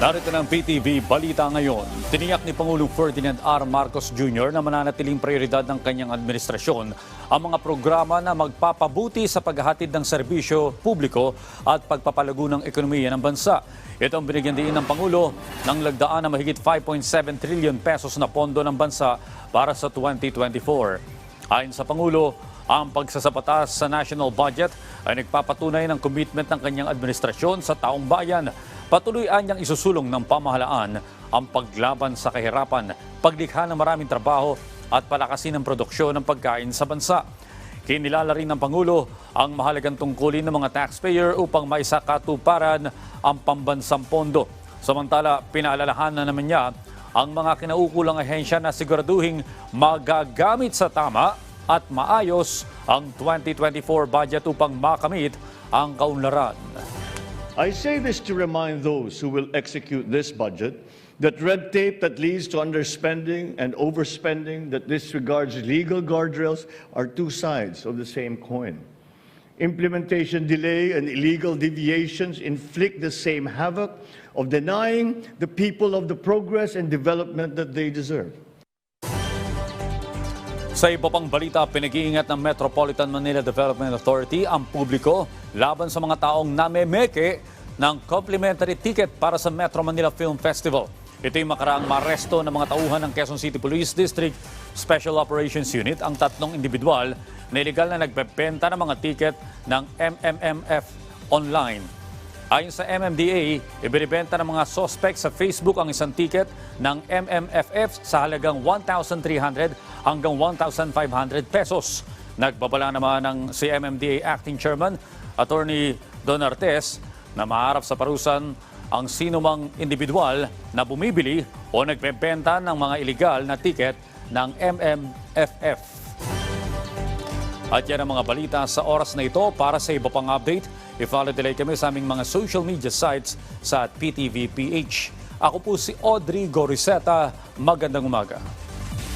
Narito ng PTV Balita ngayon. Tiniyak ni Pangulong Ferdinand R. Marcos Jr. na mananatiling prioridad ng kanyang administrasyon ang mga programa na magpapabuti sa paghahatid ng serbisyo publiko at pagpapalago ng ekonomiya ng bansa. Ito ang binigyan din ng Pangulo ng lagdaan na mahigit 5.7 trillion pesos na pondo ng bansa para sa 2024. Ayon sa Pangulo, ang pagsasapatas sa national budget ay nagpapatunay ng commitment ng kanyang administrasyon sa taong bayan. Patuloy niyang isusulong ng pamahalaan ang paglaban sa kahirapan, paglikha ng maraming trabaho at palakasin ang produksyon ng pagkain sa bansa. Kinilala rin ng Pangulo ang mahalagang tungkulin ng mga taxpayer upang maisakatuparan ang pambansang pondo. Samantala, pinaalalahanan naman niya ang mga kinaukulang ahensya na siguraduhing magagamit sa tama at maayos ang 2024 budget upang makamit ang kaunlaran. I say this to remind those who will execute this budget that red tape that leads to underspending and overspending that disregards legal guardrails are two sides of the same coin. Implementation delay and illegal deviations inflict the same havoc of denying the people of the progress and development that they deserve. Sa iba pang balita, pinag-iingat ng Metropolitan Manila Development Authority ang publiko laban sa mga taong namemeke ng complimentary ticket para sa Metro Manila Film Festival. Ito yung makaraang maresto ng mga tauhan ng Quezon City Police District Special Operations Unit ang tatlong individual na illegal na nagbebenta ng mga ticket ng MMMF online. Ayon sa MMDA, ibinibenta ng mga suspect sa Facebook ang isang ticket ng MMFF sa halagang 1,300 hanggang 1,500 pesos. Nagbabala naman ng si MMDA Acting Chairman, Attorney Don Artes, na maharap sa parusan ang sinumang individual na bumibili o nagbebenta ng mga illegal na ticket ng MMFF. At yan ang mga balita sa oras na ito. Para sa iba pang update, i-follow delay kami sa aming mga social media sites sa PTVPH. Ako po si Audrey Goriseta. Magandang umaga.